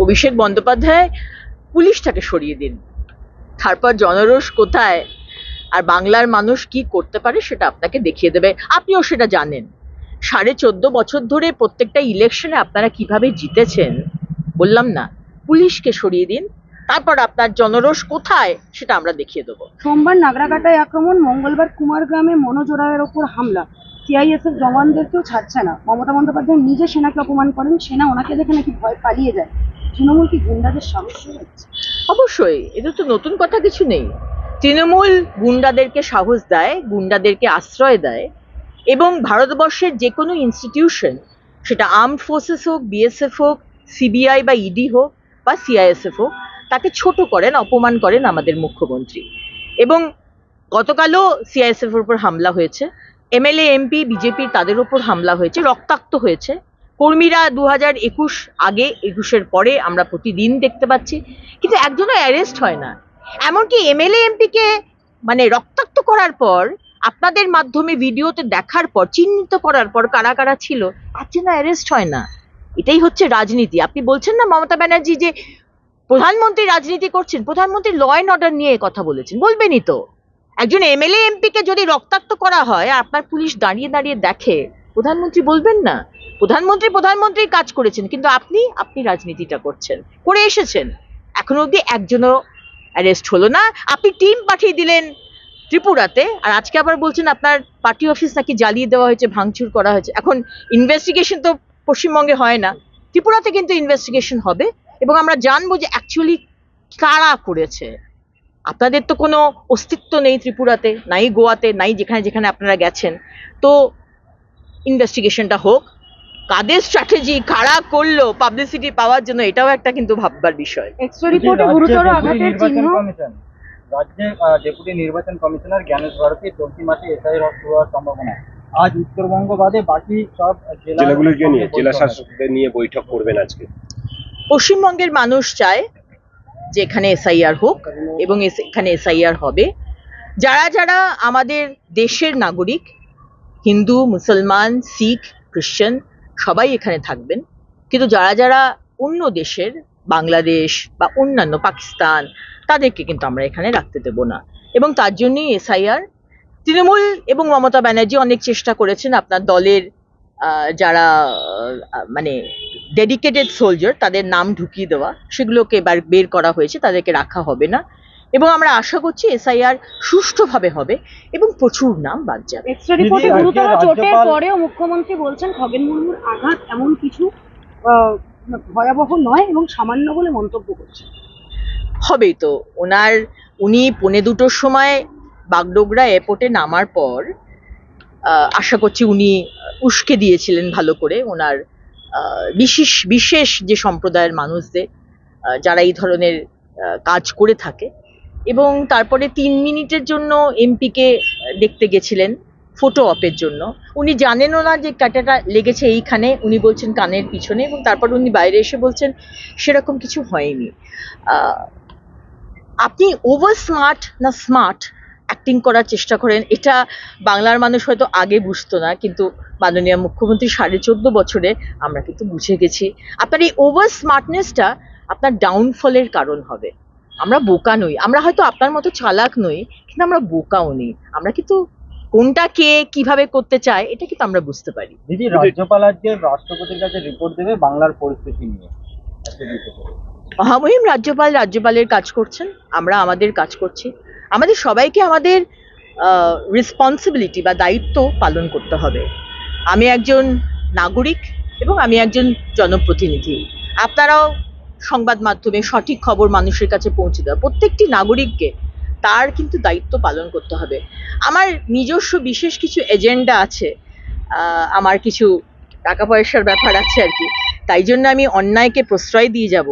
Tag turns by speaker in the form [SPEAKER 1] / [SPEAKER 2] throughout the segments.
[SPEAKER 1] অভিষেক বন্দ্যোপাধ্যায় পুলিশটাকে সরিয়ে দিন। তারপর জনরোষ কোথায়? আর বাংলার মানুষ কি করতে পারে সেটা আপনাকে দেখিয়ে দেবে। আপনিও সেটা জানেন। সাড়ে চোদ্দ বছর ধরে প্রত্যেকটা ইলেকশনে আপনারা কীভাবে জিতেছেন, বললাম না। পুলিশকে সরিয়ে দিন, তারপর আপনার জনরোষ কোথায় সেটা আমরা দেখিয়ে দেবো।
[SPEAKER 2] সোমবার নাগরাকাটায় আক্রমণ, মঙ্গলবার কুমার গ্রামে মনোজোড়ায়ের ওপর হামলা। সিআইএসএফ জওয়ানদেরকেও ছাড়ছে না। মমতা বন্দ্যোপাধ্যায় নিজে সেনাকে অপমান করেন, সেনা ওনাকে দেখে নাকি ভয় পালিয়ে যায়। তৃণমূল কি গুন্ডাদের সাহস হচ্ছে
[SPEAKER 1] অবশ্যই এটা তো নতুন কথা কিছু নেই। তৃণমূল গুন্ডাদেরকে সাহস দেয়, গুন্ডাদেরকে আশ্রয় দেয়, এবং ভারতবর্ষের যে কোনো ইনস্টিটিউশন সেটা আর্মড ফোর্সেস হোক বিএসএফ হোক সিবিআই বা ইডি হোক, বা সিআইএসএফ হোক, তাকে ছোট করেন, অপমান করেন আমাদের মুখ্যমন্ত্রী। এবং গতকালও সিআইএসএফ এর উপর হামলা হয়েছে। এমএলএ এমপি বিজেপি তাদের উপর হামলা হয়েছে, রক্তাক্ত হয়েছে। কর্মীরা দু হাজার একুশ আগে, একুশের পরে আমরা প্রতিদিন দেখতে পাচ্ছি। কিন্তু একজনও অ্যারেস্ট হয় না। এমনকি এমএলএ, এমপিকে মানে রক্তাক্ত করার পর, আপনাদের মাধ্যমে ভিডিওতে দেখার পর, চিহ্নিত করার পর কারা কারা ছিল, একজনও অ্যারেস্ট হয় না। এটাই হচ্ছে রাজনীতি। আপনি বলছেন না, মমতা ব্যানার্জি যে প্রধানমন্ত্রী রাজনীতি করছেন, প্রধানমন্ত্রী ল অ্যান্ড অর্ডার নিয়ে কথা বলেছেন, বলবেনই তো। একজন এমএলএ, এমপিকে যদি রক্তাক্ত করা হয় আপনার পুলিশ দাঁড়িয়ে দাঁড়িয়ে দেখে, প্রধানমন্ত্রী বলবেন না? প্রধানমন্ত্রী প্রধানমন্ত্রী কাজ করেছেন, কিন্তু আপনি আপনি রাজনীতিটা করছেন, করে এসেছেন। এখনও অবধি একজনও অ্যারেস্ট হলো না। আপনি টিম পাঠিয়ে দিলেন ত্রিপুরাতে, আর আজকে আবার বলছেন আপনার পার্টি অফিস নাকি জ্বালিয়ে দেওয়া হয়েছে, ভাঙচুর করা হয়েছে। এখন ইনভেস্টিগেশন তো পশ্চিমবঙ্গে হয় না। ত্রিপুরাতে কিন্তু ইনভেস্টিগেশন হবে, এবং আমরা জানব যে অ্যাকচুয়ালি কারা করেছে। আপনাদের তো কোনো অস্তিত্ব নেই ত্রিপুরাতে, নাই গোয়াতে, নাই যেখানে যেখানে আপনারা গেছেন। তো ইনভেস্টিগেশনটা হোক কাদের স্ট্র্যাটেজি কারা করল পাবলিসিটি পাওয়ার জন্য এটাও একটা কিন্তু ভাববার বিষয়।
[SPEAKER 2] এক্সরে রিপোর্টে গুরুতর আঘাতের চিহ্ন।
[SPEAKER 3] ডেপুটি নির্বাচন কমিশনার জ্ঞানেশ ভারতী চলতি মাসে এসআই হওয়ার সম্ভাবনা। আজ উত্তরবঙ্গ বাদে বাকি সব জেলা
[SPEAKER 4] নিয়ে জেলা শাসকদের নিয়ে বৈঠক করবেন আজকে।
[SPEAKER 1] পশ্চিমবঙ্গের মানুষ চায় যে এখানে এসআইআর হোক এবং এস- এখানে এসআইআর হবে। যারা যারা আমাদের দেশের নাগরিক হিন্দু মুসলমান শিখ খ্রিশ্চান সবাই এখানে থাকবেন। কিন্তু যারা যারা অন্য দেশের, বাংলাদেশ বা অন্যান্য পাকিস্তান, তাদেরকে কিন্তু আমরা এখানে রাখতে দেব না। এবং তার জন্যই এসআইআর, তৃণমূল এবং মমতা ব্যানার্জি অনেক চেষ্টা করেছেন আপনার দলের যারা মানে ডেডিকেটেড সোলজার তাদের নাম ঢুকিয়ে দেওয়া, সেগুলোকে এবার বের করা হয়েছে, তাদেরকে রাখা হবে না। এবং আমরা আশা করছি এসআইআর সুষ্ঠুভাবে হবে এবং প্রচুর নাম বাদ যাবে।
[SPEAKER 2] এক্সরে রিপোর্টে গুরুতর চোটের পরেও মুখ্যমন্ত্রী বলছেন খগেন মুর্মুর আঘাত এমন কিছু ভয়াবহ নয় এবং সামান্য বলে মন্তব্য করছেন।
[SPEAKER 1] হবেই তো। ওনার উনি পৌনে দুটোর সময় বাগডোগরা এয়ারপোর্টে নামার পর আহ, আশা করছি উনি উস্কে দিয়েছিলেন ভালো করে ওনার আহ, বিশেষ বিশেষ যে সম্প্রদায়ের মানুষদের যারা এই ধরনের আহ, কাজ করে থাকে। এবং তারপরে তিন মিনিটের জন্য এমপিকে দেখতে গেছিলেন ফটো অপের জন্য। উনি জানেনও না যে কাটাটা লেগেছে এইখানে। উনি বলছেন কানের পিছনে এবং তারপর উনি বাইরে এসে বলছেন, সেরকম কিছু হয়নি। আপনি ওভার স্মার্ট না স্মার্ট অ্যাক্টিং করার চেষ্টা করেন, এটা বাংলার মানুষ হয়তো আগে বুঝতো না, কিন্তু মাননীয় মুখ্যমন্ত্রী সাড়ে চোদ্দ বছরে আমরা কিন্তু বুঝে গেছি। আপনার এই ওভার স্মার্টনেসটা আপনার ডাউনফলের কারণ হবে। আমরা বোকা নই আমরা হয়তো আপনার মতো চালাক নই কিন্তু আমরা বোকাও নেই। আমরা কিন্তু কোনটা কে কীভাবে করতে চায় এটা কিন্তু আমরা বুঝতে পারি।
[SPEAKER 3] দিদি রাজ্যপাল আজকে রাষ্ট্রপতির কাছে রিপোর্ট দেবে বাংলার পরিস্থিতি নিয়ে।
[SPEAKER 1] মহামহিম রাজ্যপাল রাজ্যপালের কাজ করছেন আমরা আমাদের কাজ করছি। আমাদের সবাইকে আমাদের রেসপন্সিবিলিটি বা দায়িত্ব পালন করতে হবে। আমি একজন নাগরিক এবং আমি একজন জনপ্রতিনিধি। আপনারাও সংবাদ মাধ্যমে সঠিক খবর মানুষের কাছে পৌঁছে দেওয়া। প্রত্যেকটি নাগরিককে তার কিন্তু দায়িত্ব পালন করতে হবে। আমার নিজস্ব বিশেষ কিছু এজেন্ডা আছে আহ, আমার কিছু টাকা পয়সার ব্যাপার আছে আর কি। তাই জন্য আমি অন্যায়কে প্রশ্রয় দিয়ে যাব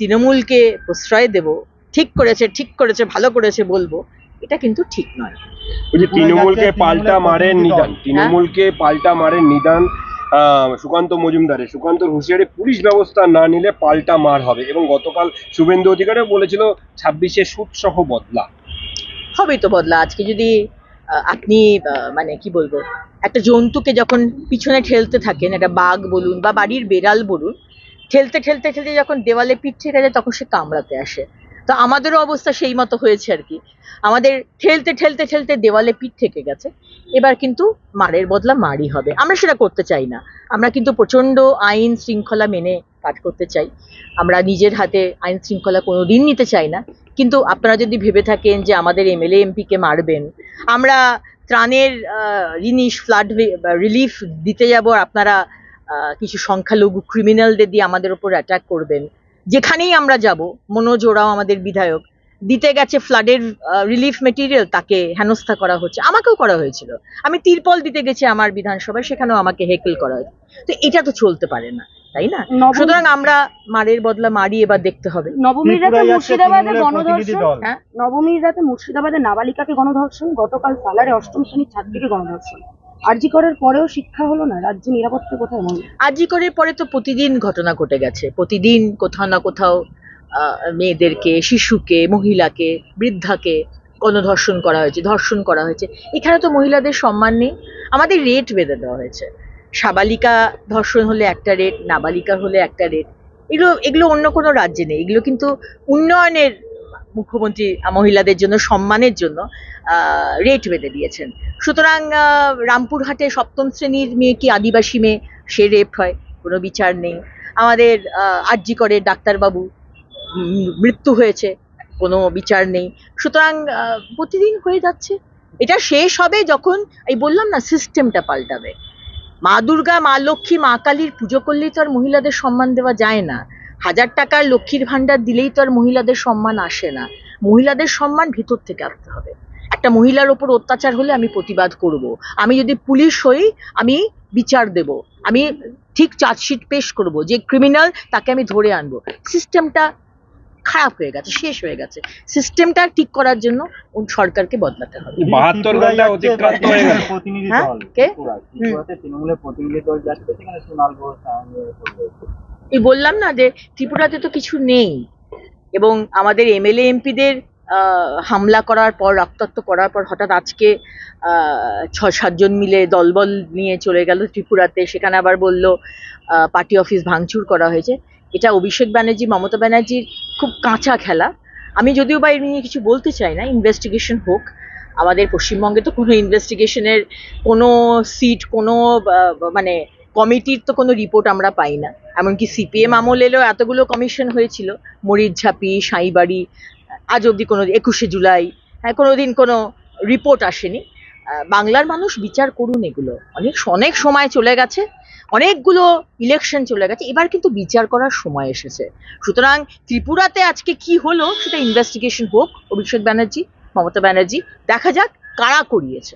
[SPEAKER 1] তৃণমূলকে প্রশ্রয় দেব ঠিক করেছে ঠিক করেছে ভালো করেছে বলব এটা কিন্তু ঠিক নয়।
[SPEAKER 4] তৃণমূলকে পাল্টা মারেন নিদান তৃণমূলকে পাল্টা মারেন নিদান সুকান্ত মজুমদারের। সুকান্ত হুঁশিয়ারি পুলিশ ব্যবস্থা না নিলে পাল্টা মার হবে এবং গতকাল শুভেন্দু অধিকারীও বলেছিল ছাব্বিশে সুদ সহ বদলা।
[SPEAKER 1] হবেই তো বদলা। আজকে যদি আপনি মানে কি বলব, একটা জন্তুকে যখন পিছনে ঠেলতে থাকেন, একটা বাঘ বলুন বা বাড়ির বেড়াল বলুন, ঠেলতে ঠেলতে ঠেলতে যখন দেওয়ালে পিঠ যায়, তখন সে কামড়াতে আসে। তো আমাদেরও অবস্থা সেই মতো হয়েছে আর কি। আমাদের ঠেলতে ঠেলতে ঠেলতে দেওয়ালে পিঠ থেকে গেছে। এবার কিন্তু মারের বদলা মারই হবে। আমরা সেটা করতে চাই না। আমরা কিন্তু প্রচণ্ড আইন শৃঙ্খলা মেনে কাজ করতে চাই। আমরা নিজের হাতে আইন শৃঙ্খলা কোনো দিন নিতে চাই না। কিন্তু আপনারা যদি ভেবে থাকেন যে আমাদের এমএলএ, এমপিকে মারবেন, আমরা ত্রাণের জিনিস ফ্লাড রিলিফ দিতে যাব আপনারা কিছু সংখ্যালঘু ক্রিমিনালদের দিয়ে আমাদের ওপর অ্যাটাক করবেন যেখানেই আমরা যাব মনোজ ওরাও আমাদের বিধায়ক দিতে গেছে ফ্লাডের রিলিফ মেটেরিয়াল তাকে হেনস্থা করা হচ্ছে। আমাকেও করা হয়েছিল। আমি তিরপল দিতে গেছি আমার বিধানসভায় সেখানেও আমাকে হেকেল করা হয়েছে। তো এটা তো চলতে পারে না তাই না? সুতরাং আমরা মারের বদলা মারি এবার দেখতে হবে।
[SPEAKER 2] নবমীর রাতে মুর্শিদাবাদে গণধর্ষণ
[SPEAKER 1] হ্যাঁ?
[SPEAKER 2] নবমীর রাতে মুর্শিদাবাদে নাবালিকাকে গণধর্ষণ গতকাল সালারে অষ্টম শ্রেণির ছাত্রীকে গণধর্ষণ। আরজি করার পরেও শিক্ষা হলো না, রাজ্যে নিরাপত্তা কোথায় মনে?
[SPEAKER 1] আজি করে পরে তো প্রতিদিন ঘটনা ঘটে গেছে। প্রতিদিন কোথাও না কোথাও মেয়েদেরকে, শিশুকে, মহিলাকে, বৃদ্ধাকে গণধর্ষণ করা হয়েছে, ধর্ষণ করা হয়েছে। এখানে তো মহিলাদের সম্মান নেই। আমাদের রেট বেঁধে দেওয়া হয়েছে। সাবালিকা ধর্ষণ হলে একটা রেট নাবালিকা হলে একটা রেট এগুলো এগুলো অন্য কোনো রাজ্যে নেই। এগুলো কিন্তু উন্নয়নের মুখ্যমন্ত্রী মহিলাদের জন্য, সম্মানের জন্য রেট বেঁধে দিয়েছেন। সুতরাং রামপুরহাটে সপ্তম শ্রেণির মেয়ে কি আদিবাসী মেয়ে? সে রেপ হয়, কোনো বিচার নেই। আমাদের আরজি করে ডাক্তারবাবু মৃত্যু হয়েছে, কোনো বিচার নেই। সুতরাং প্রতিদিন হয়ে যাচ্ছে। এটা শেষ হবে যখন, এই বললাম না, সিস্টেমটা পাল্টাবে। মা দুর্গা, মা লক্ষ্মী, মা কালীর পুজো করলেই তো আর মহিলাদের সম্মান দেওয়া যায় না। হাজার টাকার লক্ষ্মীর ভান্ডার দিলেই তো আর মহিলাদের সম্মান আসে না। মহিলাদের সম্মান ভিতর থেকে আসতে হবে। একটা মহিলার ওপর অত্যাচার হলে আমি প্রতিবাদ করব। আমি যদি পুলিশ হই আমি বিচার দেব। আমি ঠিক চার্জশিট পেশ করব যে ক্রিমিনাল তাকে আমি ধরে আনব। সিস্টেমটা খারাপ হয়ে গেছে শেষ হয়ে গেছে। সিস্টেমটা ঠিক করার জন্য সরকারকে বদলাতে হবে।
[SPEAKER 4] বাহাত্তর
[SPEAKER 3] ত্রিপুরায় ঘণ্টা
[SPEAKER 4] অতিক্রান্ত হয়ে
[SPEAKER 3] তৃণমূলের প্রতিনিধি
[SPEAKER 1] হ্যাঁ?
[SPEAKER 3] দল
[SPEAKER 1] কে?
[SPEAKER 3] তৃণমূলের প্রতিনিধি দল যাচ্ছে সেখানে সোনাল ঘোষ।
[SPEAKER 1] এই বললাম না যে ত্রিপুরাতে তো কিছু নেই। এবং আমাদের এমএলএ এমপিদের হামলা করার পর, রক্তাক্ত করার পর হঠাৎ আজকে ছ সাতজন মিলে দলবল নিয়ে চলে গেল ত্রিপুরাতে। সেখানে আবার বলল পার্টি অফিস ভাঙচুর করা হয়েছে। এটা অভিষেক ব্যানার্জি, মমতা ব্যানার্জির খুব কাঁচা খেলা। আমি যদিও বা এর নিয়ে কিছু বলতে চাই না ইনভেস্টিগেশন হোক। আমাদের পশ্চিমবঙ্গে তো কোনো ইনভেস্টিগেশনের কোনো সিট কোনো মানে কমিটির তো কোনো রিপোর্ট আমরা পাই না। এমনকি সিপিএম আমল এলেও এতগুলো কমিশন হয়েছিল মরিচঝাপি সাঁইবাড়ি, আজ অবধি কোনো একুশে জুলাই হ্যাঁ কোনোদিন কোনো রিপোর্ট আসেনি। বাংলার মানুষ বিচার করুন এগুলো। অনেক অনেক সময় চলে গেছে, অনেকগুলো ইলেকশন চলে গেছে, এবার কিন্তু বিচার করার সময় এসেছে। সুতরাং ত্রিপুরাতে আজকে কি হলো সেটা ইনভেস্টিগেশন হোক, অভিষেক ব্যানার্জি, মমতা ব্যানার্জি, দেখা যাক কারা করিয়েছে।